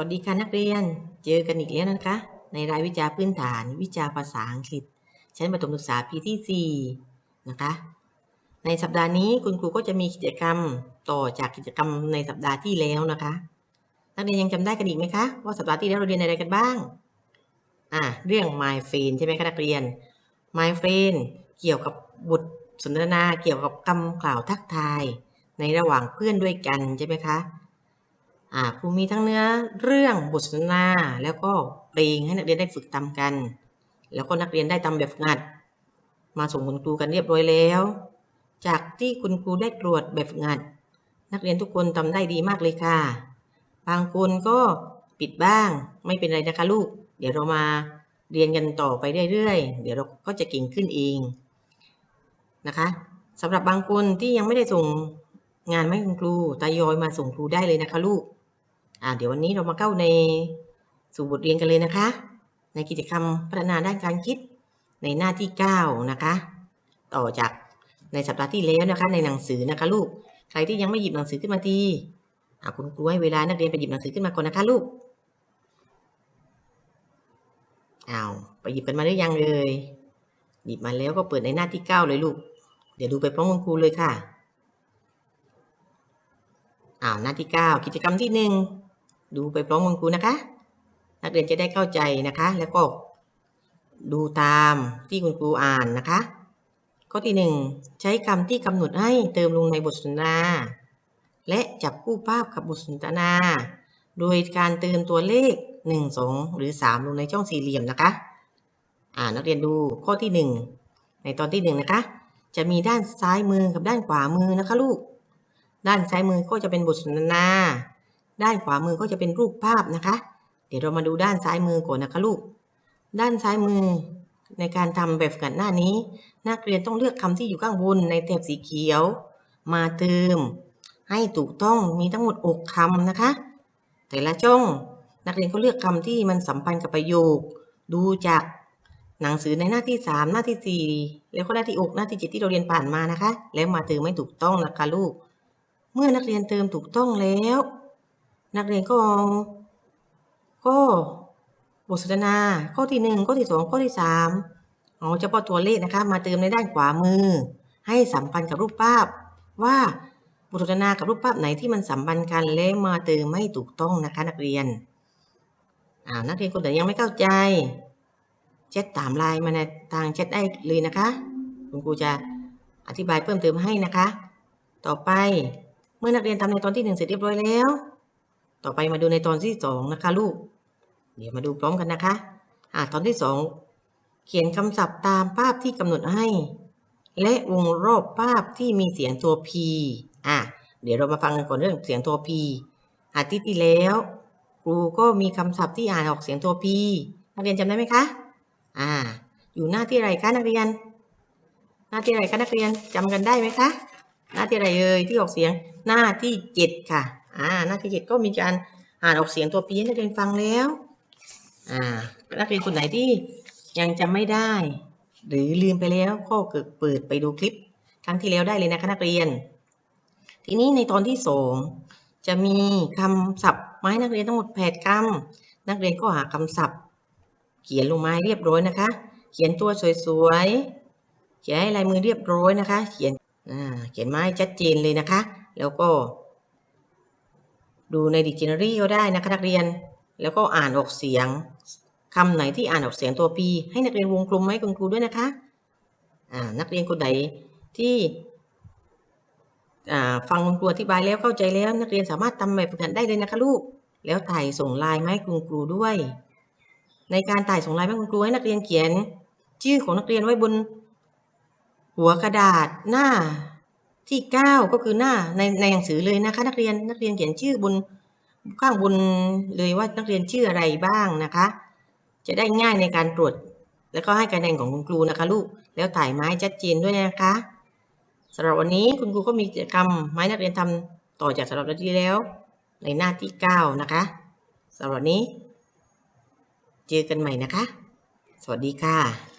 วัสดีค่ะนักเรียน เจอกันอีกแล้วนะคะ ในรายวิชาพื้นฐานวิชาภาษาอังกฤษ ชั้นประถมศึกษาปีที่ 4 นะคะ ในสัปดาห์นี้คุณครูก็จะมีกิจกรรมต่อจากกิจกรรมในสัปดาห์ที่แล้วนะคะ นักเรียนยังจำได้กันอีกไหมคะ ว่าสัปดาห์ที่แล้วเราเรียนอะไรกันบ้าง อ่าเรื่อง my friend ใช่ไหมคะนักเรียน my friend เกี่ยวกับบทสนทนาเกี่ยวกับคำกล่าวทักทาย ในระหว่างเพื่อนด้วยกันใช่ไหมคะ ครูมีทั้งเนื้อเรื่องบทสนทนาแล้วก็เพลงให้นักเรียนได้ฝึกทำกัน แล้วก็นักเรียนได้ทำแบบฝึกหัด มาส่งคุณครูกันเรียบร้อยแล้ว จากที่คุณครูได้ตรวจแบบฝึกหัด นักเรียนทุกคนทำได้ดีมากเลยค่ะ บางคนก็ปิดบ้างไม่เป็นไรนะคะลูก เดี๋ยวเรามาเรียนกันต่อไปเรื่อยๆ เดี๋ยวเราก็จะเก่งขึ้นเองนะคะสำหรับบางคนที่ยังไม่ได้ส่งงานไมาให้คุณครูตายอยมาส่งครูได้เลยนะคะลูก อ่าเดี๋ยววันนี้เรามาเข้าในสู่บทเรียนกันเลยนะคะ ในกิจกรรมพัฒนาด้านการคิดในหน้าที่ 9 นะคะ ต่อจากในสัปดาห์ที่แล้วนะคะ ในหนังสือนะคะลูกใครที่ยังไม่หยิบหนังสือขึ้นมาทีอ่าคุณครูให้เวลานักเรียนไปหยิบหนังสือขึ้นมาก่อนนะคะลูกอ้าวไปหยิบกันมาหรือยังเลยหยิบมาแล้วก็เปิดในหน้าที่ 9 เลยลูก เดี๋ยวดูไปพร้อมคุณครูเลยค่ะอ้าวหน้าที่ 9 กิจกรรมที่ 1 ดูไปพร้อมคุณครูนะคะ นักเรียนจะได้เข้าใจนะคะ แล้วก็ดูตามที่คุณครูอ่านนะคะ ข้อที่ 1 ใช้คำที่กำหนดให้เติมลงในบทสนทนาและจับคู่ภาพกับบทสนทนา โดยการเติมตัวเลข 1 2 หรือ 3 ลงในช่องสี่เหลี่ยมนะคะ อ่านักเรียนดูข้อที่ 1 ในตอนที่ 1 นะคะ จะมีด้านซ้ายมือกับด้านขวามือนะคะลูก ด้านซ้ายมือก็จะเป็นบทสนทนา ด้านขวามือก็จะเป็นรูปภาพนะคะ เดี๋ยวเรามาดูด้านซ้ายมือก่อนนะคะลูก ด้านซ้ายมือในการทำแบบฝึกหัดหน้านี้ นักเรียนต้องเลือกคำที่อยู่ข้างบนในแถบสีเขียว มาเติม ให้ถูกต้องมีทั้งหมด6คำนะคะ แต่ละช่องนักเรียนก็เลือกคำที่มันสัมพันธ์กับประโยค ดูจากหนังสือในหน้าที่ 3 หน้าที่ 4 แล้วก็หน้าที่ 6 หน้าที่ 7 ที่เราเรียนผ่านมานะคะ แล้วมาเติมให้ถูกต้องนะคะลูก เมื่อนักเรียนเติมถูกต้องแล้ว นักเรียนก็เอาก็บทสนทนา ข้อที่1ข้อที่2ข้อที่3เอาเฉพาะตัวเลขนะคะ มาเติมในด้านขวามือ ให้สัมพันธ์กับรูปภาพ ว่าบทสนทนากับรูปภาพไหนที่มันสัมพันธ์กันแล้วมาเติมให้ถูกต้องนะคะ นักเรียนอ่านักเรียนคนไหนยังไม่เข้าใจแชทตามไลน์มาในทางแชทได้เลยนะคะคุณครูจะอธิบายเพิ่มเติมให้นะคะ ต่อไปเมื่อนักเรียนทำในตอนที่หนึ่งเสร็จเรียบร้อยแล้ว ต่อไปมาดูในตอนที่สองนะคะลูก เดี๋ยวมาดูพร้อมกันนะคะอ่าตอนที่สองเขียนคำศัพท์ตามภาพที่กำหนดให้ และวงรอบภาพที่มีเสียงตัว P อะเดี๋ยวเรามาฟังกันก่อนเรื่องเสียงตัว P อาทิตย์ที่แล้วครูก็มีคำศัพท์ที่อ่านออกเสียงตัว P นักเรียนจำได้ไหมคะ อ่า อยู่หน้าที่อะไรคะนักเรียน หน้าที่อะไรคะนักเรียนจำกันได้ไหมคะ หน้าที่อะไรเอ่ยที่ออกเสียงหน้าที่เจ็ดค่ะ อ่าหน้าที่เจ็ดก็มีการอ่านออกเสียงตัว P ให้นักเรียนฟังแล้ว อ่า นักเรียนคนไหนที่ยังจำไม่ได้ หรือลืมไปแล้วก็เกิดเปิดไปดูคลิปครั้งที่แล้วได้เลยนะคะนักเรียน ทีนี้ในตอนที่สองจะมีคำศัพท์ไม้นักเรียนทั้งหมดแปดคำนักเรียนก็หาคำศัพท์ เขียนลงไม้เรียบร้อยนะคะ เขียนตัวสวยๆเขียนให้ลายมือเรียบร้อยนะคะ เขียนเขียนไม้ชัดเจนเลยนะคะ แล้วก็ ดูในดิกชันนารีก็ได้นะคะนักเรียน แล้วก็อ่านออกเสียงคำไหนที่อ่านออกเสียงตัว P ให้นักเรียนวงกลมไว้คุณครูด้วยนะคะอ่านักเรียนคนไหนที่ฟังคุณครูอธิบายแล้วเข้าใจแล้ว นักเรียนสามารถทำแบบฝึกหัดได้เลยนะคะลูก แล้วถ่ายส่งไลน์มาให้คุณครูด้วย ในการถ่ายส่งไลน์มาให้คุณครูให้นักเรียนเขียน ชื่อของนักเรียนไว้บนหัวกระดาษหน้า ที่ 9 ก็คือหน้าในในหนังสือเลยนะคะ นักเรียนนักเรียนเขียนชื่อบนข้างบนเลยว่านักเรียนชื่ออะไรบ้างนะคะ จะได้ง่ายในการตรวจ แล้วก็ให้คะแนนของคุณครูนะคะ ลูกแล้วถ่ายไม้ชัดเจนด้วยนะคะสำหรับวันนี้คุณครูก็มีกิจกรรมไม้นักเรียนทำต่อจากสำหรับวันที่แล้ว ในหน้าที่ 9 นะคะสำหรับวันนี้ เจอกันใหม่นะคะ สวัสดีค่ะ